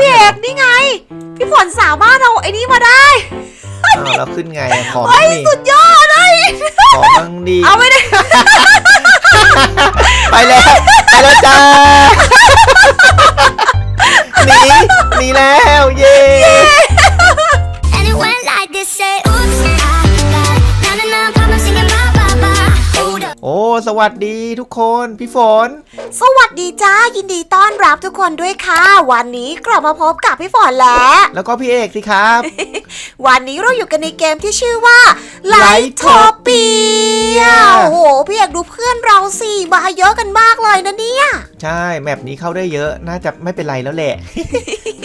พี่เอกนี่ไง พี่ฝนสามารถเอาไอ้นี่มาได้ อ้าวแล้วขึ้นไงอะขอเฮ้มั่ยงดิสุดยอดเลยขอมั่งดิเอาไม่ได้ไปแล้วไปแล้วจ้าหนี สวัสดีทุกคน พี่ฝน สวัสดีจ้ายินดีต้อนรับทุกคนด้วยค่ะ วันนี้กลับมาพบกับพี่ฝนแล้ว แล้วก็พี่เอกสิครับ วันนี้เราอยู่กันในเกมที่ชื่อว่า Lightopia โอ้โหพี่เอกดูเพื่อนเราสิมาเยอะกันมากเลยนะเนี่ย ใช่แมปนี้เข้าได้เยอะน่าจะไม่เป็นไรแล้วแหละ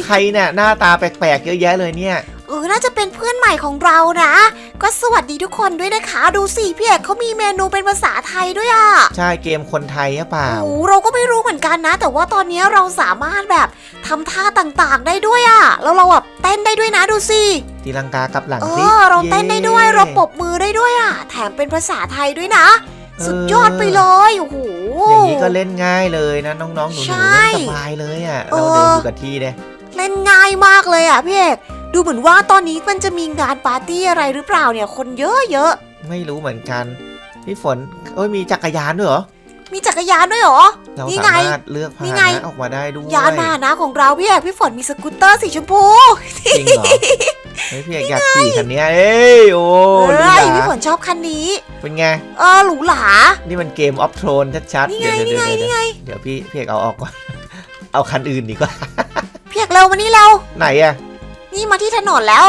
ใครเนี่ยหน้าตาแปลกๆเยอะแยะเลยเนี่ย เออน่าจะเป็นเพื่อนใหม่ของเรานะ ก็สวัสดีทุกคนด้วยนะคะ ดูสิพี่เอกเขามีเมนูเป็นภาษาไทยด้วยอะใช่เกมคนไทยหรือเปล่าโอ้เราก็ไม่รู้เหมือนกันนะ แต่ว่าตอนนี้เราสามารถแบบทำท่าต่างๆได้ด้วยอะแล้วเราแบบเต้นได้ด้วยนะดูสิตีลังกากลับหลังเอสิอเราเต้นได้ด้วยย้เราปรบมือได้ด้วยอะแถมเป็นภาษาไทยด้วยนะเออสุดยอดไปเลยโอ้โหอย่างนี้ก็เล่นง่ายเลยนะน้องๆหนูๆใช่เล่นสบายเลยอะเอเราอเดินอยู่กับที่เนี่ยเล่นง่ายมากเลยอะพี่เอก ดูเหมือนว่าตอนนี้มันจะมีงานปาร์ตี้อะไรหรือเปล่าเนี่ย คนเยอะเยอะไม่รู้เหมือนกันพี่ฝนเอ้ยมีจักรยานด้วยเหรอๆมีจักรยานด้วยเหรอ เรานี่สาไงมารถเลือกพานี่หไง นะออกมาได้ด้วยยานพาหนะของเราพี่เอกพี่ฝนมีสกูตเตอร์สีชมพูจริงเหรอเฮ้ยพี่เอกอยากขี่คันเนี้ยเอ้ยโอ้หรูหเอ้ยราพี่ฝนชอบคันนี้ เป็นไง เออหรูหรา นี่มันเกมออฟโทนชัดๆ นี่ไง เดี๋ยวนี่เดี๋ยวไงเดี๋ยวนี่ไงเดี๋ยวพี่พี่เอกเอาออกก่อน เอาคันอื่นดีกว่า พี่เอกเร็วมานี่เร็วไหนอะ นี่มาที่ถนนแล้ว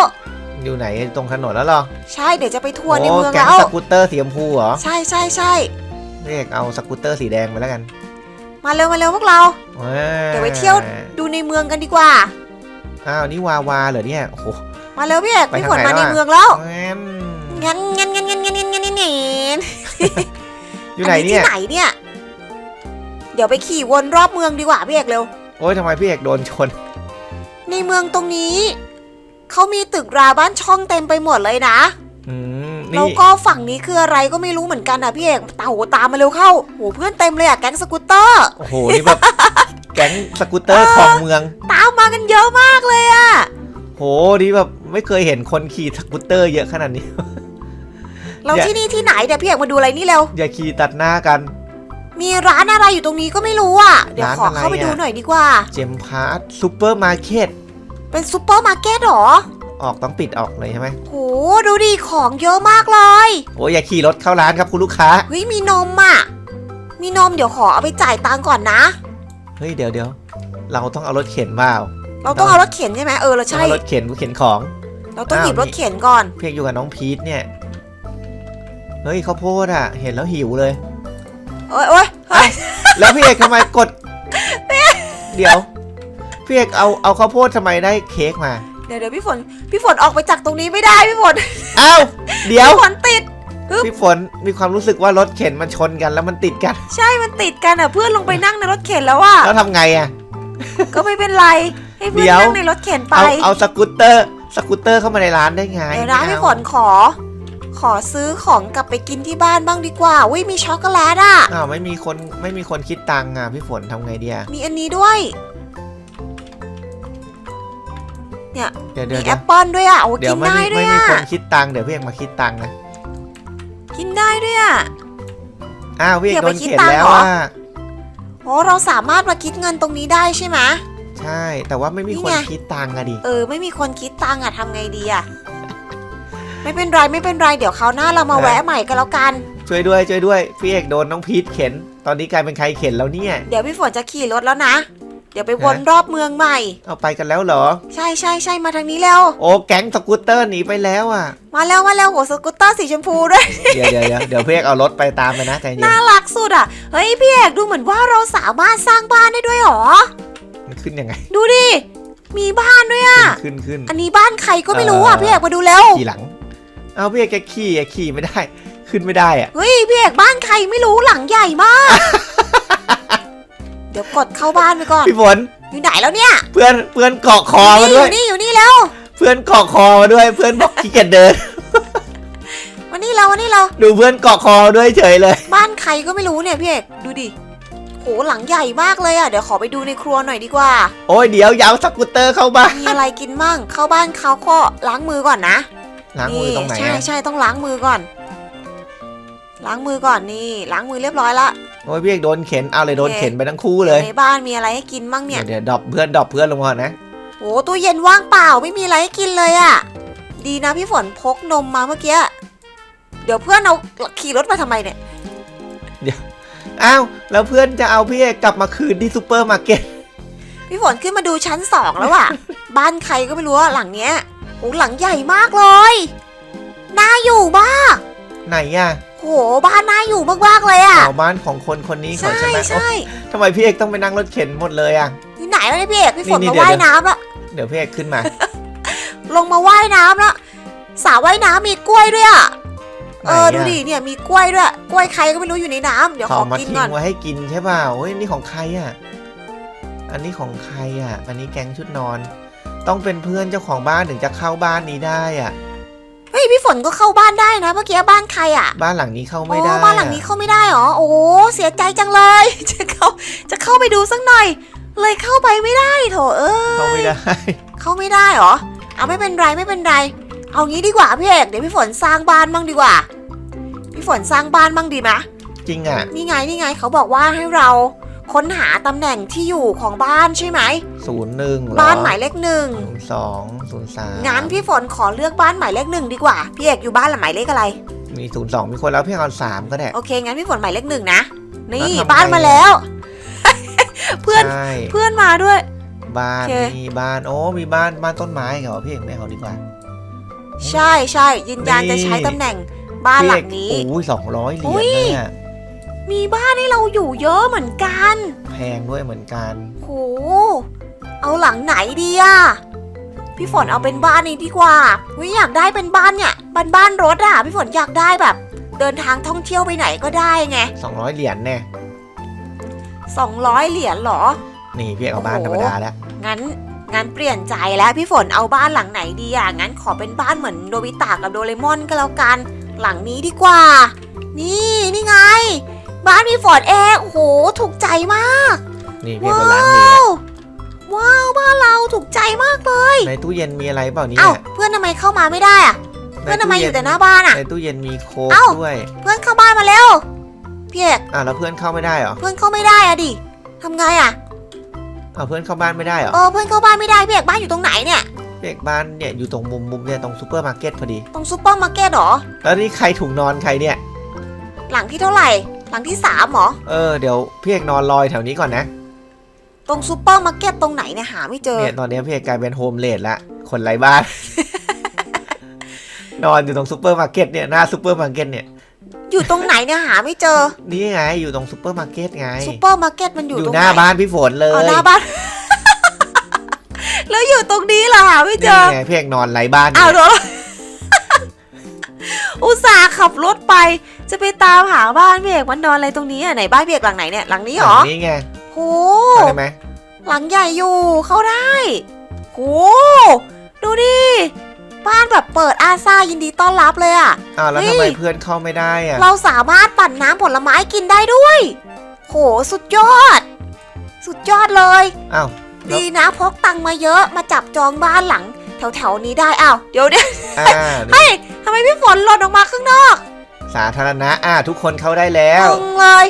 อยู่ไหนตรงถนนแล้วเหรอใช่เดี๋ยวจะไปทัวร์ในโอ้เมืองแก๊งแล้วสกูตเตอร์สีชมพูเหรอใช่ใช่ใช่พี่เอกเอาสกูตเตอร์สีแดงไปแล้วกัน มาเร็วมาเร็วพวกเราเดี๋ยวไปเที่ยวดูในเมืองกันดีกว่าอ้าวนี่วาวาเหรอเนี่ยโอ้โหมาเร็วพี่เอกไปพี่ทางฝนไหนมาในวะเมืองแล้วแม่นงั้นงั้นงั้นงั้นงั้นงั้นงั้นงั้นงั้นอยู่ไหนเนี่ที่ยไหนเนี่ย เดี๋ยวไปขี่วนรอบเมืองดีกว่าพี่เอกเร็วโอ้ยทำไมพี่เอกโดนชน ในเมืองตรงนี้ เขามีตึกราบ้านช่องเต็มไปหมดเลยนะอืมแล้นี่วก็ฝั่งนี้คืออะไรก็ไม่รู้เหมือนกันอะพี่เอกตาโหตามมาเร็วเข้าโหเพื่อนเต็มเลยอะแก๊งสกูตเตอร์ โอ้โหนี่แบบ แก๊งสกูตเตอร์ของเมืองตามมากันเยอะมากเลยอะ โหนี่แบบไม่เคยเห็นคนขี่สกูตเตอร์เยอะขนาดนี้ เราอย่าที่นี่ที่ไหนเดี๋ยวพี่เอกมาดูอะไรนี่เร็ว อย่าขี่ตัดหน้ากัน มีร้านอะไรอยู่ตรงนี้ก็ไม่รู้อะ เดี๋ยวร้านขออะไรเข้าไปดูอะหน่อยดีกว่า เจมพาร์ทซูเปอร์มาร์เก็ต เป็นซูเปอร์มาร์เก็ตเหรอ ออกต้องปิดออกเลยใช่ไหมโหดูดิของเยอะมากเลย โอ้ยอย่าขี่รถเข้าร้านครับคุณลูกค้า เฮ้ยมีนมอะ มีนมเดี๋ยวขอเอาไปจ่ายตังค์ก่อนนะ เฮ้ยเดี๋ยวเดี๋ยวเราต้องเอารถเข็นเปล่าเราต้องเอารถเข็นใช่ไหมเออเราต้องใช่ เอารถเข็นกูเข็นของ เราต้องอ้าวหยิบรถนี่เข็นก่อน เพียกอยู่กับน้องพีทเนี่ย เฮ้ยข้าวโพดอะ เห็นแล้วหิวเลยเอ้ยเอ้ยเฮ้ยแล้วพี่เอกทำไมกด เดี๋ยว พี่เอกเอาเอาข้าวโพดทำไมได้เค้กมา เดี๋ยวเดี๋ยวพี่ฝนพี่ฝนออกไปจากตรงนี้ไม่ได้พี่ฝนอ้าวเดี๋ยว พี่ฝนติดพี่ฝนมีความรู้สึกว่ารถเข็นมันชนกันแล้วมันติดกัน ใช่มันติดกันอะเพื่อนลงไปนั่งในรถเข็นแล้วอะแล้วทำไงอะ ก็ไม่เป็นไรให้เพื่อนเดี๋ยว นั่งในรถเข็นไปเอาเอาสกูตเตอร์สกูตเตอร์เข้ามาในร้านได้ไงเดี๋ยวนะไม่พี่เอาฝนขอ ขอซื้อของกลับไปกินที่บ้านบ้างดีกว่าอุ้ยมีช็อกโกแลตอะ อ้าวไม่มีคนไม่มีคนคิดตังค์อะพี่ฝนทำไงดีอะมีอันนี้ด้วย เดี๋ยวเดี๋มียวแอปเปิลด้วยอะโอ้เดี๋ยกิวนไม่ได้มีด้วไม่ยมีอะคนคิดตังค์เดี๋ยวพี่เอกมาคิดตังค์นะกินได้ด้วยอะ อ้าวพี่เอกเดี๋ยวโดไปนคิดเข็นตังค์แล้วเหรอ อะโอ้เราสามารถมาคิดเงินตรงนี้ได้ใช่ไหม ใช่ แต่ว่าไม่มีคนนี่ไง คิดตังค์อะดิเออ ไม่มีคนคิดตังค์อะทำไงดีอะ ไม่เป็นไรไม่เป็นไรเดี๋ยวคราวหน้าเรามาแวะใหม่ก็แล้วกัน ช่วยด้วยช่วยด้วยพี่เอกโดนน้องพีทเข็น ตอนนี้กลายเป็นใครเข็นแล้วเนี่ย เดี๋ยวพี่ฝนจะขี่รถแล้วนะ เดี๋ยวไปวนรอบเมืองใหม่ เอาไปกันแล้วเหรอ ใช่ใช่ใช่มาทางนี้เร็วโอ้แก๊งสกูตเตอร์หนีไปแล้วอะ มาแล้วมาแล้วโหสกูตเตอร์สีชมพูด้วย เดี๋ยวเดี๋ยวเดี๋ยวเดี๋ยวพี่เอกเอารถไปตามไปนะใจเย็นน่ารักสุดอะ เฮ้ยพี่เอกดูเหมือนว่าเราสามารถสร้างบ้านได้ด้วยเหรอ มันขึ้นยังไง ดูดิ มีบ้านด้วยอะ ขึ้นขึ้นอันนี้บ้านใครก็ไม่รู้อะเออพี่เอกมาดูเร็วขี่หลัง เอาพี่เอกแกขี่อะขี่ไม่ได้ ขึ้นไม่ได้อะ เฮ้ยพี่เอกบ้านใครไม่รู้หลังใหญ่มากเดี๋ยวกดเข้าบ้านไปก่อน พี่ฝนอยู่ไหนแล้วเนี่ยเพื่อนเพื่อนเกาะคอมานี่อด้วย ยู่นี่อยู่นี่แล้ว เพื่อนเกาะคอมาด้วย เพื่อนบอกขี้เกียจเดิน วันนี้เราวันนี้เรา ดูเพื่อนเกาะคอมาด้วยเฉยเลย บ้านใครก็ไม่รู้เนี่ยพี่เอกดูดิโหหลังใหญ่มากเลยอะ เดี๋ยวขอไปดูในครัวหน่อยดีกว่า โอ้ยเดี๋ยวยาวสกูตเตอร์เข้าบ้านมีอะไรกินมั่ง เข้าบ้านเขาก็ล้างมือก่อนนะล้างมือตรงไหนใช่อะใช่ต้องล้างมือก่อน ล้างมือก่อนนี่ ล้างมือเรียบร้อยละ โอ้ยพี่เอกโดนเข็นเอาเลยโดนเข็นไปทั้งคู่เลย ในบ้านมีอะไรให้กินมั่งเนี่ยเดี๋ยวเดี๋ยวดรอปเพื่อนดรอปเพื่อนลงมาก่อนนะโอ้ตู้เย็นว่างเปล่าไม่มีอะไรให้กินเลยอะ่ะดีนะพี่ฝนพกนมมาเมื่อกี้ เดี๋ยวเพื่อนเอาขี่รถมาทำไมเนี่ยอ้าว แล้วเพื่อนจะเอาพี่เอกกลับมาคืนที่ซูเปอร์มาร์เก็ต พี่ฝนขึ้นมาดูชั้นสองแล้วอะบ้านใครก็ไม่รู้อะหลังเนี้ยโอ้หลังใหญ่มากเลย น่าอยู่มาก ไหนอะ โหบ้านน่าอยู่มากๆเลยอะเอาบ้านของคนคนนี้เขาใช่ใช่ไหมใช่โอ๊ยทำไมพี่เอกต้องไปนั่งรถเข็นหมดเลยอะ ที่ไหนวะเนี่ยพี่เอกพี่ฝนนี่มานี่ว่ายเดี๋ยวน้ำแล้วเดี๋ยวพี่เอกขึ้นมา ลงมาว่ายน้ำแล้วสระว่ายน้ำมีกล้วยด้วยอะเออไหนอะ ดูดิเนี่ยมีกล้วยด้วย กล้วยใครก็ไม่รู้อยู่ในน้ำเดี๋ยวขเขาอมากินทิ้ก่อน งไว้ให้กินใช่เปล่าเฮ้ยนี่ของใครอะ อันนี้ของใครอะ อันนี้แก๊งชุดนอน ต้องเป็นเพื่อนเจ้าของบ้านถึงจะเข้าบ้านนี้ได้อะ เฮ้ยพี่ฝนก็เข้าบ้านได้นะเมื่อกี้บ้านใครอะบ้านหลังนี้เข้าไม่ได้อ๋อบ้านหลังนี้เข้าไม่ได้เหรอโอ้โหเสียใจจังเลย จะเข้าจะเข้าไปดูสักหน่อย เลยเข้าไปไม่ได้โถเอ้ยเข้าไม่ได้ เข้าไม่ได้เหรอเอาไม่เป็นไรไม่เป็นไร เอางี้ดีกว่าพี่เอกเดี๋ยวพี่ฝนสร้างบ้านบ้างดีกว่า พี่ฝนสร้างบ้านบ้างดีไหมจริงอะนี่ไงนี่ไงเขาบอกว่าให้เรา ค้นหาตำแหน่งที่อยู่ของบ้านใช่ไหม ศูนย์หนึ่งบ้านหมายเลขหนึ่งศูนย์สองศูนย์สามงั้นพี่ฝนขอเลือกบ้านหมายเลขหนึ่งดีกว่า พี่เอกอยู่บ้านหลังหมายเลขอะไร มีศูนย์สองมีคนแล้วพี่เอาสามก็ได้ โอเค งั้นพี่ฝนหมายเลขหนึ่งนะ นี่แล้วทำไงบ้านมาแล้ว เพื่อนใช่เพื่อนมาด้วย บ้านโอเค มีบ้าน โอ้ มีบ้านบ้านต้นไม้เหรอพี่เอกไม่เอาดีกว่า ใช่ใช่ยืนยันนี่ จะใช้ตำแหน่งบ้านหลังนี้ พี่เอกโอ้ยสองร้อยเหรียญอุ๊ยเนี่ย มีบ้านให้เราอยู่เยอะเหมือนกันแพงด้วยเหมือนกันโหเอาหลังไหนดีอะพี่ฝนเอาเป็นบ้านนี้ดีกว่าวิอยากได้เป็นบ้านเนี่ยบ้านบ้านรถอะพี่ฝนอยากได้แบบ เดินทางท่องเที่ยวไปไหนก็ได้ไงสองร้อยเหรียญแน่200เหรียญเหรอ นี่พี่เอกเอาบ้านโอ้ธรโหรมดาแล้วงั้นงั้นเปลี่ยนใจแล้วพี่ฝนเอาบ้านหลังไหนดีอะงั้นขอเป็นบ้านเหมือนโดบิตะกับโดเรมอนก็แล้วกัน หลังนี้ดีกว่า นี่นี่ไง บ้านพี่ฝนเองโอ้โหถูกใจมาก นี่พี่เอกว้าไปล้างมือแล้ววว้าวบ้านเราถูกใจมากเลยในตู้เย็นมีอะไรเปล่าเนี่เอ้ายเพื่อนทำไมเข้ามาไม่ได้อะเพื่อนทำไมอยู่แต่หน้าบ้านอะในตู้เย็นมีโค้กเอ้าด้วย เพื่อนเข้าบ้านมาแล้วพี่เอกอ่าวแล้วเพื่อนเข้าไม่ได้เหรอเพื่อนเข้าไม่ได้อะดิทำไงอะอ้าวเพื่อนเข้าบ้านไม่ได้เหรอเออเพื่อนเข้าบ้านไม่ได้พี่เอกบ้านอยู่ตรงไหนเนี่ยพี่เอกบ้านเนี่ยอยู่ตรงมุมมุมเนี่ยตรงซูเปอร์มาร์เก็ตพอดีตรงซูเปอร์มาร์เก็ตเหรอแล้วนี่ใครถุงนอนใครเนี่ย หลังที่เท่าไหร่ หลังที่สามเหรอ เออเดี๋ยวพี่เอกนอนลอยแถวนี้ก่อนนะตรงซูเปอร์มาร์เก็ตตรงไหนเนี่ยหาไม่เจอ เนี่ยตอนนี้พี่เอกกลายเป็นโฮมเลดละคนไร้บ้าน นอนอยู่ตรงซูเปอร์มาร์เก็ตเนี่ยหน้าซูเปอร์มาร์เก็ตเนี่ยอยู่ตรงไหนเนี่ยหาไม่เจอนี่ไงอยู่ตรงซูเปอร์มาร์เก็ตไงซูเปอร์มาร์เก็ตมันอยู่อยู่ตรงหน้าบ้านพี่ฝนเลอ๋อยหน้าบ้าน แล้วอยู่ตรงนี้เหรอหาไม่เจนี่อไงพี่เอกนอนไร้บ้านอ้าวอยู่เดี๋ยวอุตส่าห์ขับรถไป จะไปตามหาบ้านพี่เอกมันนอนอะไรตรงนี้อะไหนบ้านพี่เอกหลังไหนเนี่ยหลังนี้เหรอนี่ไงโหเข้าได้ไหมหลังใหญ่อยู่เข้าได้โหดูดิบ้านแบบเปิดอาซายินดีต้อนรับเลยอะอ้าวแล้วเฮ้ยทำไมเพื่อนเข้าไม่ได้อะเราสามารถปั่นน้ำผลไม้กินได้ด้วยโหสุดยอด สุดยอดเลยอ้าวแล้วดีนะพกตังค์มาเยอะมาจับจองบ้านหลัง แถวๆนี้ได้อ้าวเดี๋ยวเดี๋ยวอ่าเฮ้ยทำไมพี่ฝนหล่นออกมาข้างนอก สาธารณะอ่าทุกคนเข้าได้แล้วงงเลย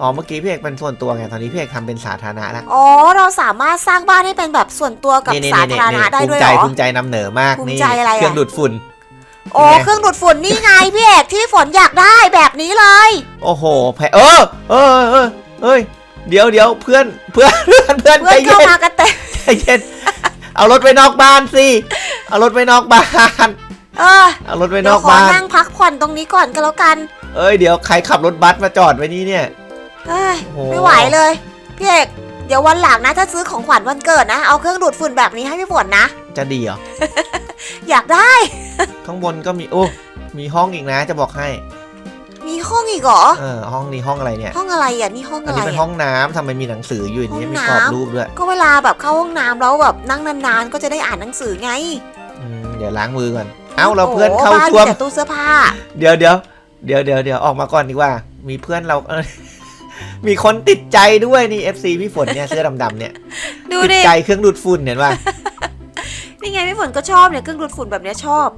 อ๋อเมื่อกี้พี่เอกเป็นส่วนตัวไงตอนนี้พี่เอกทำเป็นสาธารณะละอ๋อ เราสามารถสร้างบ้านให้เป็นแบบส่วนตัวกับนี่นี่สานี่ธารณะได้ภูด้มิวยใจเหรอ ภูมิใจนำเหนอมากภูมินี่ใจอะไรอะเครื่องดูดฝุ่น โอ้เป็นไง เครื่องดูดฝุ่นนี่ไงพี่เอกที่ฝนอยากได้แบบนี้เลย โอ้โหแพเออเออเออเอ้ยเดี๋ยวเดี๋ยวเพื่อนเพื่อนเพื่อนเพื่อนเพื่ใจอนเข้าเย็นมากันเต็มใจเย็นเอารถไปนอกบ้านสิเอารถไปนอกบ้าน เออเอารถไปเดี๋นยอวกขอบ้าน นั่งพักผ่อนตรงนี้ก่อนก็แล้วกันเอ้ยเดี๋ยวใครขับรถบัสมาจอดไว้นี่เนี่ย เอ้ยโอ้โห ไม่ไหวเลยพี่เอกเดี๋ยววันหลังนะถ้าซื้อของขวัญวันเกิดนะเอาเครื่องดูดฝุ่นแบบนี้ให้พี่ฝนนะ จะดีเหรอ อยากได้ข้างบนก็มี โอ้ มีห้องอีกนะ จะบอกให้ มีห้องอีกเหรอเออ ห้องนี้ห้องอะไรเนี่ย ห้องอะไรอะนี่ห้องอันอะไรนี้เป็นอะห้องน้ำทำไมมีหนังสืออยู่อย่างนี้ห้องมีน้ำกรอบรูปด้วยก็เวลาแบบเข้าห้องน้ำแล้วแบบนั่งนานๆก็จะได้อ่านหนังสือไง อืมเดี๋ยวล้างมือก่อน เอ้าเราเพื่อนโโหเข้าบ้นช่วมแต่ตู้เสื้อผ้า เดี๋ยวเดี๋ยวเดี๋ยวเดี๋ยวเดี๋ยวออกมาก่อนดีกว่า มีเพื่อนเราเออมีคนติดใจด้วยนี่ FC พี่ฝนเนี่ยเสื้อดำๆเนี่ยดูติดดิใจเครื่องดูดฝุ่นเห็นป่ะนี่ไงพี่ฝนก็ชอบเนี่ยเครื่องดูดฝุ่นแบบเนี้ยชอบ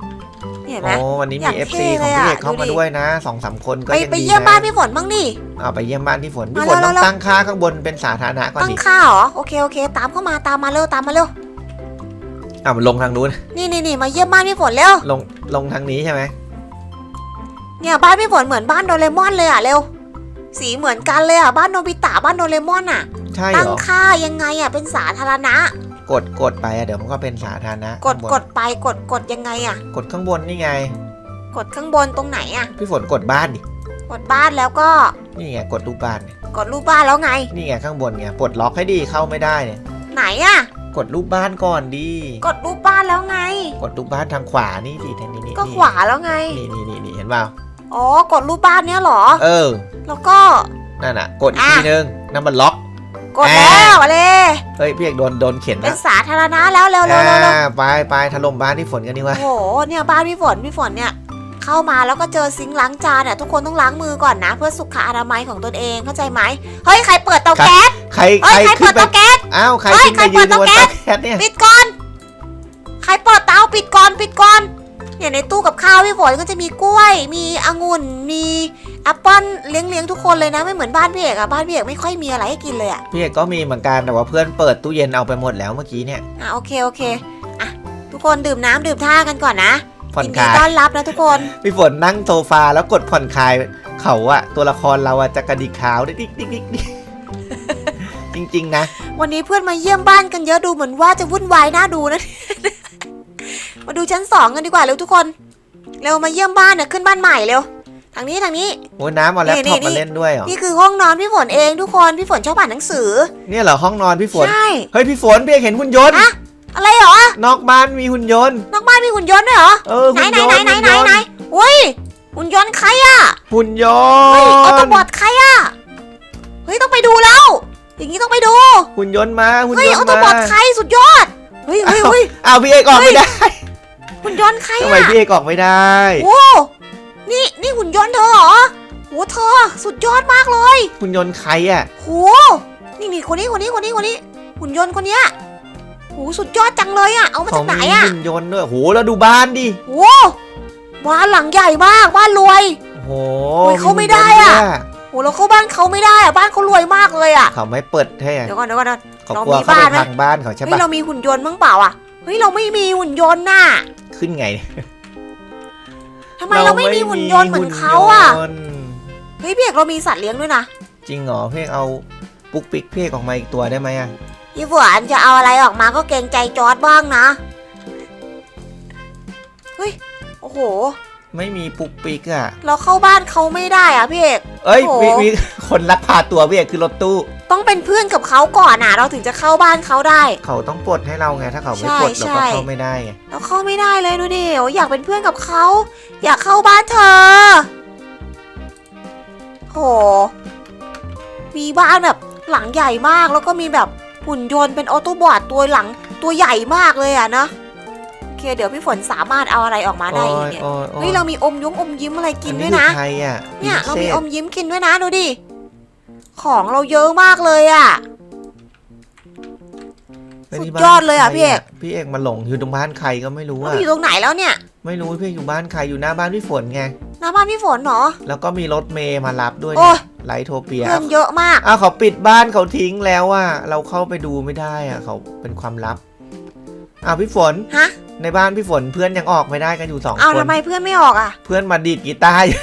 นี่เห็นไหมโอ้วันนี้อมีย่าง FC เท่ของเลยพี่อะเอกเข้าดูมาดิด้วยนะสองสามคนก็ไปยังไปดีเยี่ยมบ้านนะพี่ฝนบ้างดิเอาไปเยี่ยมบ้านพี่ฝนพี่มาฝนแล้ต้วองแล้วตั้งค่าข้างบนเป็นสาธารณะก่อนตั้งดิค่าเหรอโอเคโอเค ตามเข้ามาตามมาเร็วตามมาเร็ว อะมันลงทางนู้น นี่นี่นี่มาเยี่ยมบ้านพี่ฝนเร็ว ลง ลงทางนี้ใช่ไหมเนี่ยบ้านพี่ฝนเหมือนบ้านโดเรมอนเลยอะเร็ว สีเหมือนกันเลยอะบ้านโนบิตะบ้านโดเรมอนอะ ใช่เหตั้รงอค่ายังไงอะเป็นสาธารณะ กด กดไปอะ เดี๋ยวมันก็เป็นสาธารณะกดข้างบนกดไปกดกดยังไงอะ กดข้างบนนี่ไง กดข้างบนตรงไหนอะ พี่ฝนกดบ้านดิ กดบ้านแล้วก็นี่ไง กดรูปบ้านเนี่ยกดรูปบ้านแล้วไง นี่ไงข้างบนไงปลดล็อกให้ดีเข้าไม่ได้เนี่ย ไหนอะ กดรูปบ้านก่อนดีกดรูปบ้านแล้วไง กดรูปบ้านทางขวานี่สิทางนี้นี่ก็ขวาแล้วไง นี่นี่นี่นี่เห็นเปล่าอ๋อกดรูปบ้านเนี้ยเหรอ เออ แล้วก็นั่นน่ะ กดอีกอะทีนึงนั่นมันล็อก กดแล้วมาเลยเฮ้ยพี่เอกโดนโดนเข็นเป็นนะสาธารณะแล้วเร็วเร็วเร็วเร็วอ่าไปไปถล่มบ้านที่ฝนกันดีกว่าโอ้โหเนี่ยบ้านพี่ฝนพี่ฝนเนี่ย เข้ามาแล้วก็เจอซิงค์ล้างจานเนี่ยทุกคนต้องล้างมือก่อนนะ เพื่อสุขอนามัยของตนเองเข้าใจไหมเฮ้ยใครเปิดเตาแก๊สใครเฮ้ใคยรใครขึ้เปินดไปเตาแก๊ส อ้าวใครเฮ้ยขึ้นไปใครเปิยืดนบนเตาแก๊เตาสแก๊สเนี่ย ปิดก่อน ใครเปิดเตาปิดก่อนปิดก่อนเนี่ยในตู้กับข้าวพี่ฝนก็จะมีกล้วย มีองุ่น มีแอปเปิ้ลเลี้ยงเลี้ยงทุกคนเลยนะไม่เหมือนบ้านพี่เอกอะบ้านพี่เอกไม่ค่อยมีอะไรให้กินเลยอะพี่เอกก็มีเหมือนกันแต่ว่าเพื่อนเปิดตู้เย็นเอาไปหมดแล้วเมื่อกี้เนี่ย อะโอเคโอเคอะทุกคนดื่มน้ำดื่มท่ากันก่อนนะ ผ่อนยินคดีลาย ต้อนรับนะทุกคน พี่ฝนนั่งโซฟาแล้วกดผ่อนคลายเขาอะตัวละครเราอะจะกระดิกขาวดิ๊กดิ๊กดิ๊กดิ๊กดิ๊กจริงๆนะ วันนี้เพื่อนมาเยี่ยมบ้านกันเยอะดูเหมือนว่าจะวุ่นวายน่าดูนะ มาดูชั้นสองกันดีกว่าเร็วทุกคนเร็วมาเยี่ยมบ้านเนี่ยขึ้นบ้านใหม่เร็วทางนี้ทางนี้ โอ้ยน้ำเอาแล็ปนี่ท็อปนี่ มาเล่นด้วยเหรอ นี่คือห้องนอนพี่ฝนเองทุกคนพี่ฝนชอบอ่านหนังสือเนี่ยเหรอห้องนอนพี่ฝน ใช่ เฮ้ยพี่ฝนพี่เอกเห็นหุ่นยนต์ ฮะ อะไรเหรอนอกบ้านมีหุ่นยนต์ นอกบ้านมีหุ่นยนต์ด้วยเหรอเออไหนหุ่นไหนยนไหนต์ไหนหุ่นไหนยนไหนต์อุ้ยหุ่นยนต์ใครอะหุ่นยเฮ้ยออโตนต์บอทใครอะเฮ้ยต้องไปดูแล้ว อย่างนี้ต้องไปดูหุ่นยนต์มาหุ่นเฮ้ยยนออต์โตบอมาทใครสุดยอดเฮ้ยเฮ้ยเฮ้ยอ้าวพี่เอกออกไม่ได้หุ่นยนต์ใครทำไมอะพี่เอกออกไม่ได้ โอ้นี่นี่หุ่นยนต์เธอเหรอโหเธอสุดยอดมากเลยหุ่นยนต์ใครอะโหนี่นี่คนนี้คนนี้คนนี้คนนี้ หุ่นยนต์คนเนี้ยโหสุดยอดจังเลยอะเอามาเขาจากไหนมีอะหุ่นยนต์ด้วยโหแล้วดูบ้านดิโหบ้านหลังใหญ่มากบ้านรวยโอ้โหโอ้ยเข้าไม่ได้อะโหเราเข้าบ้านเขาไม่ได้อะบ้านเขารวยมากเลยอะเขาไม่เปิดให้อะเดี๋ยวก่อนเดี๋ยวก่อนเดี๋ยวก่อนเขาเรากลัวมีเข้าบ้าไปนไหมพังบ้านเขาใช่เฮ้ยปะเรามีหุ่นยนต์มั้งเปล่าอะเฮ้ยเราไม่มีหุ่นยนต์น่ะ ขึ้นไงทำไมเราไม่มีหุ่นยนต์เหมือนเขาอะหุ่นยนต์เฮ้ยพี่เอกเรามีสัตว์เลี้ยงด้วยนะจริงเหรอพี่เอกเอาปุ๊กปิ๊กพี่เอกออกมาอีกตัวได้ไหมอะ พี่ฝนจะเอาอะไรออกมาก็เกรงใจจอร์ดบ้างนะ เฮ้ย โอ้โห ไม่มีปุ๊กปิ๊กอะเราเข้าบ้านเขาไม่ได้อะพี่เอกเอ้ยโอ้โหมีมีคนลักพาตัวพี่เอกคือรถตู้ ต้องเป็นเพื่อนกับเขาก่อนอะเราถึงจะเข้าบ้านเขาได้ เขาต้องปลดให้เราไง ถ้าเขาไม่ใช่ปลดเราใช่ก็เข้าไม่ได้ไงเราเข้าไม่ได้เลยดูดิโอ้ยอยากเป็นเพื่อนกับเขา อยากเข้าบ้านเธอ โห มีบ้านแบบหลังใหญ่มากแล้วก็มีแบบ หุ่นยนต์เป็นออโต้บอทตัวหลังตัวใหญ่มากเลยอะนะโอเคเดี๋ยวพี่ฝนสามารถเอาอะไรออกมาได้อีกเนี่ยโอ้ยโอ้เฮ้ยยเรามีอมยุ้มอมยิ้มอะไรกินอัด้วยนะคือใครอะเนี่ยเรามีพิอศษมยิ้มกินด้วยนะดูดิของเราเยอะมากเลยอะแล้วสุดนี่บ้านยอดเลยอะใครพี่เอกพี่เอกมาหลงอยู่ตรงบ้านใครก็ไม่รู้เราอะอยู่ตรงไหนแล้วเนี่ย ไม่รู้พี่เอกอยู่บ้านใครอยู่หน้าบ้านพี่ฝนไงหน้าบ้านพี่ฝนเหรอแล้วก็มีรถเมย์มารับด้วยโอ้เนี่ยย ไลท์โทเปียเพื่อนเยอะมากอ้าวเขาปิดบ้านเขาทิ้งแล้วอะเราเข้าไปดูไม่ได้อะเขาเป็นความลับอ้าวพี่ฝนฮะในบ้านพี่ฝนเพื่อนยังออกไม่ได้กันอยู่สองเอาคนทำไมเพื่อนไม่ออกอะเพื่อนมาดีดกีตาร์อยู่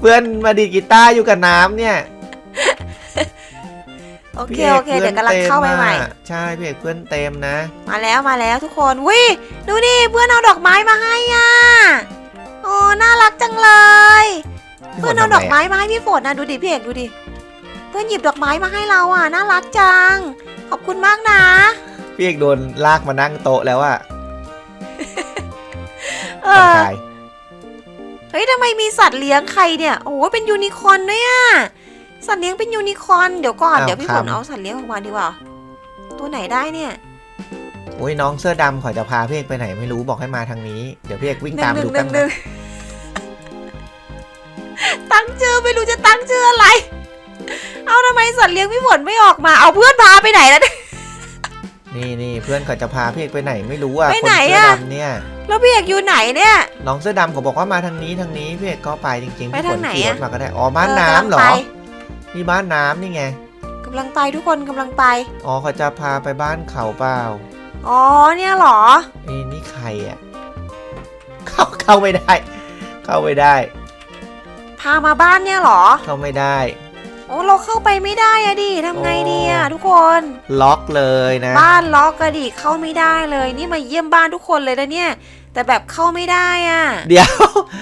เพื่อนมาดีดกีตาร์อยู่กับน้ำเนี่ยโอเคพี่กโอเคเดี๋ยวกำลังเข้าไปใหม่พื่อนต็อะใช่พี่เอกเพื่อนเต็มนะ มาแล้วมาแล้วทุกคนวิดูดิเพื่อนเอาดอกไม้มาให้อะโอ้น่ารักจังเลยพี่เพื่ อนฝเอาทำะดอกไรไม้มาให้พี่ฝนนะดูดิพี่เอกดูดิ เพื่อนหยิบดอกไม้มาให้เราอะน่ารักจัง ขอบคุณมากนะ พี่เอกโดนลากมานั่งโต๊ะแล้วอะเอผ่อนอคลายเฮ้ยทำไมมีสัตว์เลี้ยงใครเนี่ย โอ้โหเป็นยูนิคอร์นด้วยอะ สัตว์เลี้ยงเป็นยูนิคอร์นเดี๋ยวก่อนเดี๋ยวพี่ฝนเอาสัตว์เลี้ยงออกมาดีกว่า ตัวไหนได้เนี่ยโอ้ยน้องเสื้อดำขอจะพาพี่เอกไปไหนไม่รู้บอกให้มาทางนี้ เดี๋ยวพี่เอกวิ่งหนึ่ตางมหนึ่ดูงหกันึ่นงหนึ่ง ตั้งชื่อไม่รู้จะตั้งชื่ออะไร เอาทำไมสัตว์เลี้ยงพี่ฝนไม่ออกมา เอาเพื่อนพาไปไหนแล้วเนี่ย นี่นี่เพื่อนเขาจะพาพี่เอกไปไหนไม่รู้อะไปคนไหนเสื้ออะ ดำเนี่ยแล้วพี่เอกอยู่ไหนเนี่ย น้องเสื้อดำเขาบอกว่ามาทางนี้ทางนี้พี่เอกก็ไปจริงๆไปพี่ฝทานงไหนขี่รอะถมาก็ได้อ๋อบ้านน้ำเหรอกำลังไปนี่บ้านน้ำนี่ไงกำลังไปทุกคนกำลังไป อ๋อเขาจะพาไปบ้านเขาเปล่าอ๋อเนี่ยเหรอ เอ้นี่ใครอะเข้าเข้าไม่ได้ เข้าไม่ได้ พามาบ้านเนี่ยเหรอ เข้าไม่ได้ โอ้เราเข้าไปไม่ได้อะดิทำไงดีอะทุกคน ล็อกเลยนะ บ้านล็อกกระดิเข้าไม่ได้เลย นี่มาเยี่ยมบ้านทุกคนเลยนะเนี่ย แต่แบบเข้าไม่ได้อะเดี๋ยว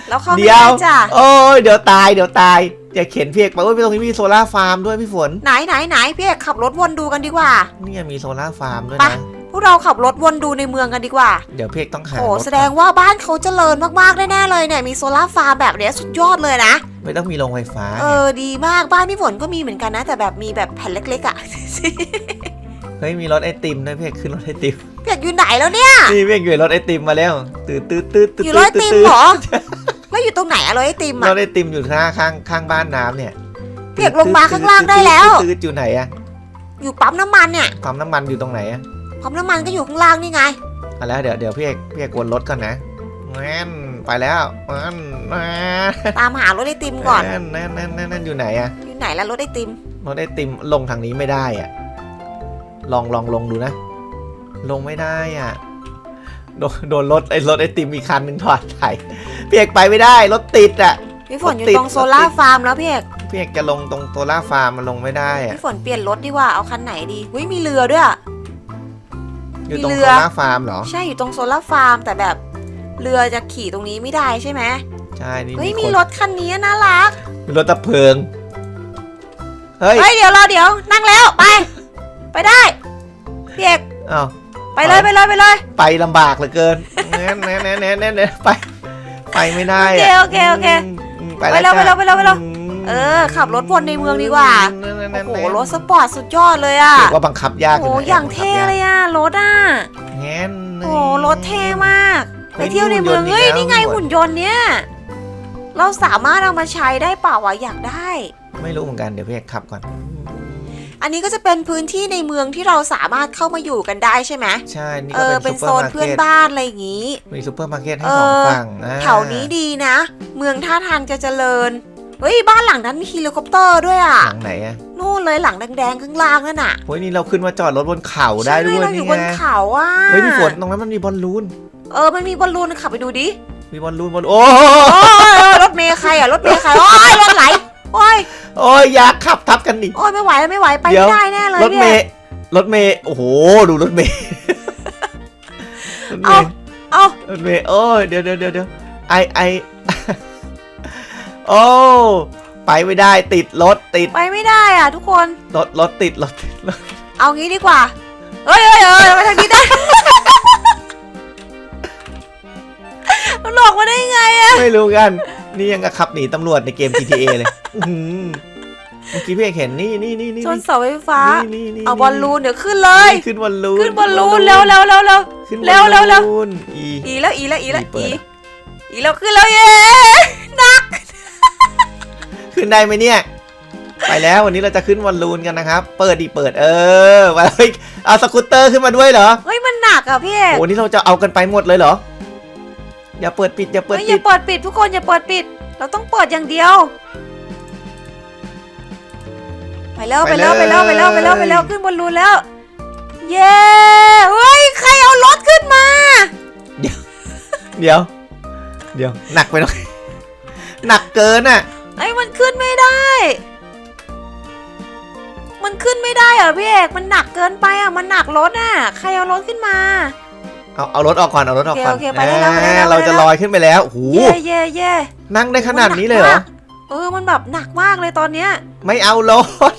แล้วเข้าไม่เดี๋ยได้วจ้ะโอ้ยเดี๋ยวตายเดี๋ยวตายอย่าเข็นพี่เอกไปโอ้ยตรงนี้มีโซล่าร์ฟาร์มด้วยพี่ฝน ไหนไหนไหนพี่เอกขับรถวนดูกันดีกว่า นี่มีโซล่าร์ฟาร์มด้วยไปนะ พวกเราขับรถวนดูในเมืองกันดีกว่า เดี๋ยวพี่เอกต้องหาโอ้รถแสดงว่าบ้านเขาเจริญมากๆแน่ๆเลยเนี่ยมีโซลาร์ฟาร์มแบบเนี้ยสุดยอดเลยนะ ไม่ต้องมีโรงไฟฟ้าเออดีมากบ้านพี่ฝนก็มีเหมือนกันนะ แต่แบบมีแบบแผ่นเล็กๆอะ่ะ เฮ้ยมีรถไอติมด้วยพี่เอกขึ้นรถไอติมเปียกอยู่ไหนแล้วเนี่ย นี่พี่เอกอยู่ในรถไอติมมาแล้วตื่นตื่นตื่นตื่นอยู่ร้อยติมเหรอแล้วอยู่ตรงไหนอะร้อยติมรอะถไอติมอยู่ข้างข้างข้างบ้านน้ำเนี่ยเปียกลงมาข้างล่างได้แล้ว ตื่นอยู่ไหนอะอยู่ปั๊มน้ำมันเนี่ยปั๊มน้ำมันอยู่ตรงไหนอะ ปั๊มน้ำมันก็อยู่ข้างล่างนี่ไงเอาแล้วเดี๋ยวเดี๋ยวพี่เอกพี่เอกวนรถก่อนนะแน่นไปแล้วแน่นแน่นตามหารถไอติมก่อนแน่นแน่นแน่นแน่นแน่นอยู่ไหนอะอยู่ไหนแล้วรถไอติม รถไอติมลงทางนี้ไม่ได้อะลองลองลงดูนะ ลงไม่ได้อะโดนโดนรถไอ้รถไอติมอีกคันหนึ่งถอดไถพี่เอกไปไม่ได้รถติดอะ พี่ฝนอยู่รถติดตรงโซลาร์ฟาร์มแล้วพี่เอกพี่เอกจะลงตรงโซล่าร์ฟาร์มมันลงไม่ได้อะพี่ฝนเปลี่ยนรถดีกว่าเอาคันไหนดีอุ้ยมีเรือด้วยอะ อยู่ตรงมีโซเรือล่าร์ฟาร์มเหรอ ใช่อยู่ตรงโซลาร์ฟาร์ม แต่แบบเรือจะขี่ตรงนี้ไม่ได้ใช่ไหมใช่นี่เฮ้ยมีมีคนรถคันนี้น่ารักมีรถตะเพลิงเฮ้ยเฮ้ยเดี๋ยวรอเดี๋ยวนั่งแล้วไป ไปได้พี่เอกอ้าวไปเลยไปเลยไปเลย ไปลำบากเหลือเกินแน่นแน่นแน่นแน่นแน่นแน่นไป ไปไม่ได้โอเคอะโอเคโอเคอืมไปเร็วจ้ะไปเร็วไปเร็วไปเร็วม เออ ขับรถวนในเมืองดีกว่า โอ้โห รถสปอร์ตสุดยอดเลยอะเรียกว่าบังคับยากโอ้โหนะอย่างเท่เลยอะรถอะแง่นโอ้โหรถเท่มาก ไปเที่ยวในเมืองเฮ้ยนี่ไงหุ่นยนต์เนี่ย เราสามารถเอามาใช้ได้เปล่าวะอยากได้ ไม่รู้เหมือนกันเดี๋ยวพี่เอกขับก่อน อันนี้ก็จะเป็นพื้นที่ในเมืองที่เราสามารถเข้ามาอยู่กันได้ใช่ไหมใช่ นี่เอก็อเป็เป็นนซูโซเปอร์นมาร์เพื่อนเก็ตบ้านอะไรอย่างนี้ มีซูเปอร์มาร์เก็ตให้สองฝั่งอ่าแถวนี้ดีนะ เมืองท่าทางจะเจริญ เฮ้ยบ้านหลังนั้นมีเฮลิคอปเตอร์ด้วยอะ หลังไหนอะนู่นเลยหลังแดงๆข้างล่างนั่นน่ะเฮ้ยนี่เราขึ้นมาจอดรถบนเขาได้ด้วยใช่เราอยู่นี่บไงนเขาอะเฮ้ยพี่ฝนตรงนั้นมันมีบอลลูน เออมันมีบอลลูนขับไปดูดิมีบอลลูนบอลโอ้โอ้ยรถเมย์ใครอะรถเมย์ใครโอ้ยรถไหลโอ้ยโอ้ยอยากขับทับกันดิโอ้ยไม่ไหวแล้วไม่ไหวไปเดี๋ยวไม่ได้แน่เลยรถเมเนี่ย ย์รถเมย์โอ้โหดูรถเมย์รถเมเอาย์เอา รถเมย์โอ้ยเดี๋ยวเดี๋ยวเดี๋ยวเดี๋ยวไอไอ โอ้ไปไม่ได้ติดรถติดไปไม่ได้อะทุกคน รถรถติดรถติดรถเอางี้ดีกว่าเฮ้ยเฮ้ยเฮ้ยไปทางนี้ได้มันหลอกมาได้ยังไงอะไม่รู้กัน นี่ยังกับขับหนีตำรวจในเกม GTA เลยอื้อหือเมื่อกี้พี่เอกเห็นนี่นี่นี่นี่ชนเสาไฟฟ้านี่นี่เอาบอลลูนเดี๋ยวขึ้นเลยนี่ขึ้นบอลลูนขึ้นบอลลูนเร็วเร็วเร็วเร็วขึ้นเร็วเร็วเร็วบอลลูนอีอีแล้วอีแล้วอีแล้วอีเปิอีดอีแล้วขึ้นแล้วเย้ ขึ้นได้ไหมเนี่ย ไปแล้ววันนี้เราจะขึ้นบอลลูนกันนะครับ เปิดดิเปิดเออมาเฮ้ยเอาสกูตเตอร์ขึ้นมาด้วยเหรอเฮ้ยมันหนักอะพี่เอกโอ้นี่เราจะเอากันไปหมดเลยเหรอ อย่าเปิดปิดอย่าเปิดเฮ้ยอปิย่าดเปิดปิดทุกคนอย่าเปิดปิด เราต้องเปิดอย่างเดียว ไปแล้วไปแล้วไปแล้วไปแล้วไปแล้วไปแล้วขึ้นบอลลูนแล้ว เย้เฮ้ยใครเอารถขึ้นมา เดี๋ยว เดี๋ยวหนักไปหน่อย หนักเกินอะไอ้ย มันขึ้นไม่ได้ มันขึ้นไม่ได้เหรอพี่เอกมันหนักเกินไปอะมันหนักรถอะ ใครเอารถขึ้นมา เอาเอารถออกก่อนเอารถออกก่อนโอเคโอเคไปได้แล้วไปได้แล้วอ่าเราจะลอยขึ้นไปแล้วโอ้โหเย่เย่เย่นั่งได้ขนาดนี้เลยเหรอ เออมันแบบหนักมากเลยตอนเนี้ย ไม่เอารถ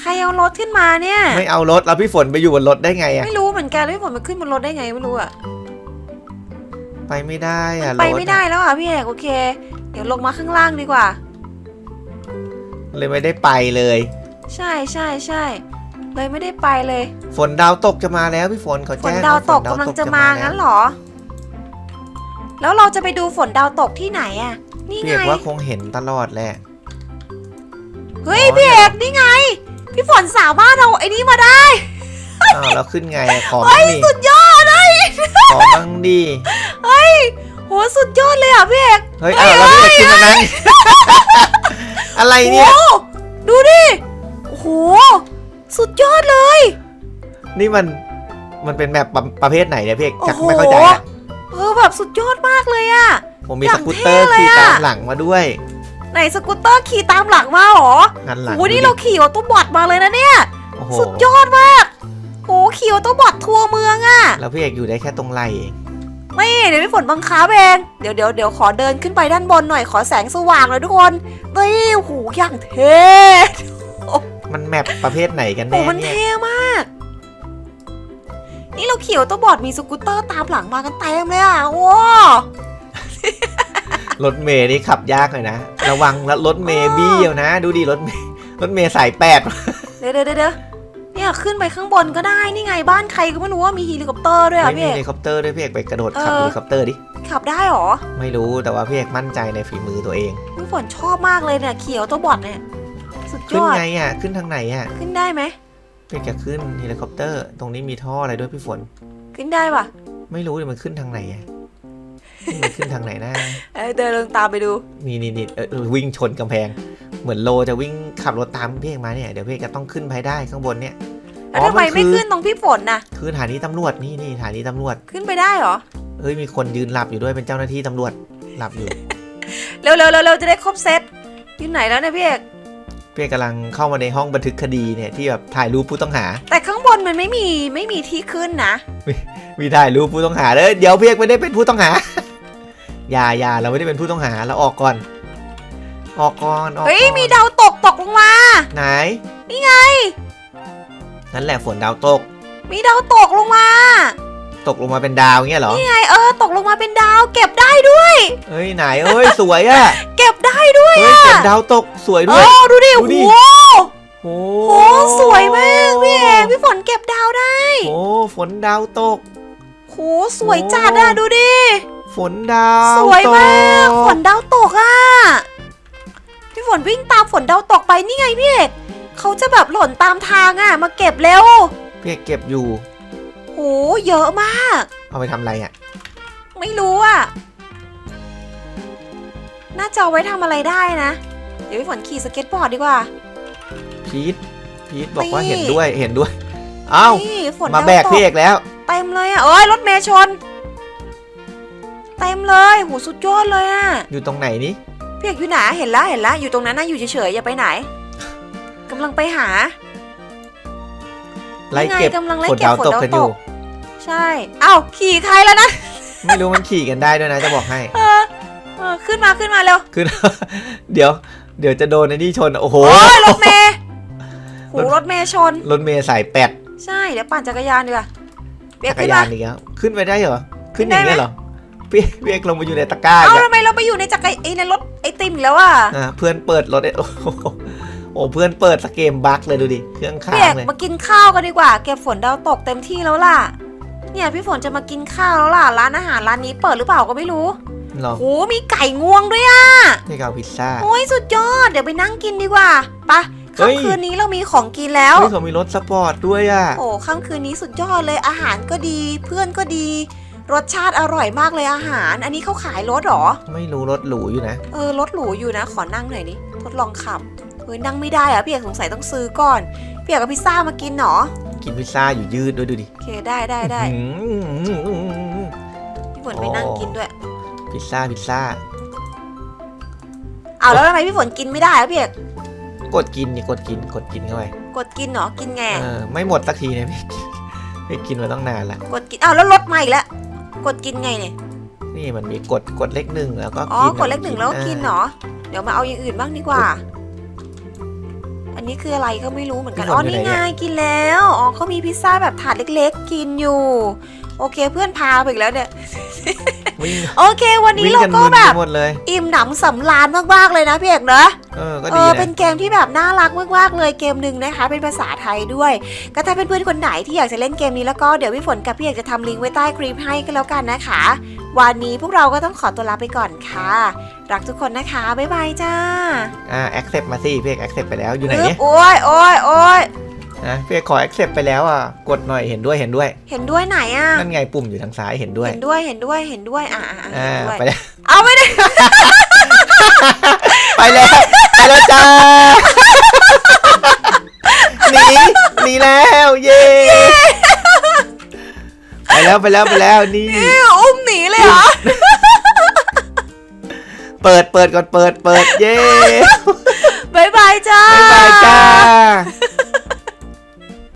ใครเอารถขึ้นมาเนี่ย ไม่เอารถแล้วพี่ฝนไปอยู่บนรถได้ไงอะ ไม่รู้เหมือนกันพี่ฝนมันขึ้นบนรถได้ไงไม่รู้อะไปไม่ได้อะไปรถไม่ได้แล้วอะพี่เอกโอเค เดี๋ยวลงมาข้างล่างดีกว่า เลยไม่ได้ไปเลย ใช่ใช่ใช่เลยไม่ได้ไปเลยฝนดาวตกจะมาแล้วพี่ฝนเขาฝนแจ้งดาวตกฝนกำลังจะมางั้นเหรอ แล้วเราจะไปดูฝนดาวตกที่ไหนอะ นี่พี่ไงเอกว่าคงเห็นตลอดแหละ เฮ้ยอ๋อพี่เอกนี่ไง พี่ฝนสามารถเอาไอ้นี่มาได้ อ้าวแล้วขึ้นไงอะขอมั่งดิสุดยอดเลยขอมั่งดิโหสุดยอดเลยอะพี่เอก เฮ้ยอ้าวแล้วพี่เอกขึ้นมานั่ง อะไรเนี่ย โอ้ดูดิ โอ้โห สุดยอดเลย นี่มันมันเป็นแบบประประเภทไหนเนี่ยพี่เอกจักโอ้โห ไม่เข้าใจอะเออแบบสุดยอดมากเลยอะผมมีอสย่างกูตเตอร์เท่เลยขี่อะตามหลังมาด้วยไหนสกูตเตอร์ขี่ตามหลังมาเหรองันหลังโอ้โหนี่ดูเราดิขี่ออโต้บอทมาเลยนะเนี่ย โอ้โหสุดยอดมาก โอ้ขี่ออโต้บอททัวร์เมืองอะแล้วพี่เอกอยู่ได้แค่ตรงไหลเอง ไม่เดี๋ยวพี่ฝนบังคับเองเดี๋ยวเดี๋ยวเดี๋ยวขอเดินขึ้นไปด้านบนหน่อยขอแสงสว่างหน่อยทุกคนนี่โอ้โหอย่างเท่มันแมปประเภทไหนกันโอ้แน่มันเนี่ยเท่มาก นี่เราขี่ออโต้บอทมีสกูตเตอร์ตามหลังมากันเต็มเลยอะว้ารถเมย์นี่ขับยากเลยนะ ระวังแล้วรถเมย์บี้เอานะ ดูดิรถเมย์รถเมย์สายแปดเดี๋ยวเดี๋ยวเดี๋ยว เนี่ยขึ้นไปข้างบนก็ได้นี่ไงบ้านใครก็ไม่รู้ว่ามีเฮลิคอปเตอร์ด้วยอะไม่พี่มีเอเฮกลิคอปเตอร์ด้วยพี่เอกไปกระโดดขับเออ เฮลิคอปเตอร์ดิ ขับได้เหรอไม่รู้แต่ว่าพี่เอกมั่นใจในฝีมือตัวเองพี่ฝนชอบมากเลยเนี่ยขี่ออโต้บอทเนี่ยสุดยขึ้นอดไงอะ ขึ้นทางไหนอะขึ้นได้ไหมพี่เอกจะขึ้นเฮลิคอปเตอร์ ตรงนี้มีท่ออะไรด้วยพี่ฝน ขึ้นได้ปะไม่รู้เลยมันขึ้นทางไหนอะนี่มันขึ้นทางไหนนะ เอ้ยเดินลงตามไปดู นี่นี่นี่เออเออวิ่งชนกำแพง เหมือนโลจะวิ่งขับรถตามพี่เอกมาเนี่ยเดี๋ยวพี่เอกจะต้องขึ้นไปได้ข้างบนเนี่ยแล้วทำไมอ๋อไม่คือขึ้นตรงพี่ฝนน่ะ คือสถานีตำรวจนี่นี่สถานีตำรวจขึ้นไปได้เหรอเฮ้ยมีคนยืนหลับอยู่ด้วยเป็นเจ้าหน้าที่ตำรวจหลับอยู่ เร็วเร็วเร็วเร็วจะได้ครบเซตอยู่ไหนแล้วเนี่ยพี่เอกพี่เอกกำลังเข้ามาในห้องบันทึกคดีเนี่ยที่แบบถ่ายรูปผู้ต้องหา แต่ข้างบนมันไม่มีไม่มีที่ขึ้นนะมีถ่ายรูปผู้ต้องหาเลยเดี๋ยวพี่เอกไม่ได้เป็นผู้ต้องหา อย่าอย่าเราไม่ได้เป็นผู้ต้องหาเราออกก่อน ออกก่อนออกเฮ้ยก่อนมีดาวตกตกลงมา ไหน นี่ไง นั่นแหละฝนดาวตก มีดาวตกลงมา ตกลงมาเป็นดาวเงี้ยเหรอ นี่ไงเออตกลงมาเป็นดาว เก็บได้ด้วย เฮ้ยไหนเอ้ยสวยอะเก็บได้ด้วยเฮ้ยเก็บดาวตกสวยเอด้วย อดูดิดูโอ้ดิโหโอ้โหสวยมากพี่เอกพี่ฝนเก็บดาวได้โอ้ฝนดาวตก โหสวยจัดอะดูดิ ฝนดาวสวยมากตฝนดาวตกอะ พี่ฝนวิ่งตามฝนดาวตกไปนี่ไงพี่เอกเขาจะแบบหล่นตามทางอะมาเก็บเร็วพี่เอกเก็บอยู่โหเยอะมาก เอาไปทำอะไรอะไม่รู้อะน่าจะเอาไว้ทำอะไรได้นะ เดี๋ยวพี่ฝนขี่สเก็ตบอร์ดดีกว่า พีทพีทบอกว่านี่ เห็นด้วยเห็นด้วย เอ้า นี่ฝนมาดวแบกตพี่เอกแล้ว เต็มเลยอะเอ้ยรถเมย์ชน เต็มเลยโหสุดยอดเลยอะอยู่ตรงไหนนี่ พี่เอกอยู่ไหนเห็นแล้วเห็นแล้วอยู่ตรงนั้นนะอยู่เฉยๆอย่าไปไหนกำลังไปหาไล่เก็บนี่งกำลังไล่ฝนเก็บดาวฝนตกดาวกันตอยู่ กใช่เอ้าขี่ใครแล้วนะไม่รู้มันขี่กันได้ด้วยนะจะบอกให้ เออเออขึ้นมาขึ้นมาเร็วคือ เดี๋ยว เดี๋ยวจะโดนไอ้นี่ชน โอ้โห โอ้ยรถเมย์โหรถเมย์ชน รถเมย์สายแปดใช่เดี๋ยวปั่นจักรยานดีกว่าเบียจักกรขึ้นยามานอีกแล้วขึ้นไปได้เหรอ ขึ้นอได้ย่างไหมนี้เหรอ พี่พี่เอกลงไปอยู่ในตะกร้าอีเอ้ากอะทำไมเราไปอยู่ในจักรไอ้ในรถไอติมอีกแล้วอะอะเพื่อนเปิดรถไอ้โอ้โหโอ้เพื่อนเปิดสเกมบั๊กเลยดูดิเครื่องค้าพี่เองกเลยมากินข้าวกันดีกว่า เก็บฝนดาวตกเต็มที่แล้วล่ะ เนี่ยพี่ฝนจะมากินข้าวแล้วล่ะร้านอาหารร้านนี้เปิดหรือเปล่าก็ไม่รู้เหรอโหมีไก่งวงด้วยอะพี่เอาพิซซ่า โอ้ยสุดยอดเดี๋ยวไปนั่งกินดีกว่าไปะเฮ้ย ค่ำคืนนี้เรามีของกินแล้ว เฮ้ยเขามีรถสปอร์ตด้วยอะ โอ้ค่ำคืนนี้สุดยอดเลยอาหารก็ดี เพื่อนก็ดี รสชาติอร่อยมากเลยอาหาร อันนี้เขาขายรถเหรอ ไม่รู้รถหรูอยู่นะ เออรถหรูอยู่นะ ขอนั่งหน่อยดิทดลองขับเฮ้ยนั่งไม่ได้อะพี่เอกสงสัยต้องซื้อก่อนพี่เอกเอาพิซซ่ามากินเหรอกินพิซซ่าอยู่ยืดด้วยดูดิโอเคได้ได้ได้อืมพี่ฝนไปนั่งกินด้วย พิซซ่าพิซซ่าเอาแล้วทำไมพี่ฝนกินไม่ได้อะพี่เอกกดกินนี่กดกินกดกินเข้าไปกดกินเหรอกินไงเออไม่หมดสักทีเนี่ยพี่พี่กินมาต้องนานละกดกินอ้าวแล้วรถมาอีกแล้ว กดกินไงเนี่ยนี่มันมีกดกดเลขหนึ่งแล้วก็อ๋อกินกดเลขหนึ่งแล้วก็กินเหรอเดี๋ยวมาเอาอย่างอื่นบ้างดีกว่า อันนี้คืออะไรก็ไม่รู้เหมือนกันอ๋อนี่ไงกินแล้วอ๋อเขามีพิซซ่าแบบถาดเล็ก ๆ กินอยู่ โอเคเพื่อนพาไปอีกแล้วเนี่ย วิ่งโอเควันนี้วิ่งเรากันก็มึนแบไปบ หมดเลย อิ่มหนำสำราญมากๆเลยนะพี่เอกเนอะเออ ก็เอดีอนะเป็นเกมที่แบบน่ารักมากๆเลยเกมหนึ่งนะคะ เป็นภาษาไทยด้วย ก็ถ้าเป็นเพื่อนๆคนไหนที่อยากจะเล่นเกมนี้แล้วก็เดี๋ยวพี่ฝนกับพี่เอกจะทำลิงก์ไว้ใต้คลิปให้ก็แล้วกันนะคะ วันนี้พวกเราก็ต้องขอตัวลาไปก่อนค่ะ รักทุกคนนะคะบ๊ายบายจ้าอ่า accept มาสิพี่เอก accept ไปแล้ว อยู่ไหน อึ๊บเนี่ยโอ้ยโอ้ยโอ้ย นะพี่เอกขอ accept ไปแล้วอะ กดหน่อยเห็นด้วยเห็นด้วย เห็นด้วยไหนอะ นั่นไงปุ่มอยู่ทางซ้ายเห็นด้วย เห็นด้วยเห็นด้วยเห็นด้วยอ่าอ่าอ่าเห็นด้วยไปแล้ว เอาไม่ได้ไปแล้วไปแล้วจ้าหนีหนีแล้ว เย้ไปแล้วไปแล้วไปแล้วนี่ อุ้มหนีเลยเหรอ เปิดเปิดก่อนเปิดเปิดเย้บ๊ายบายจ้า บ๊ายบายจ้า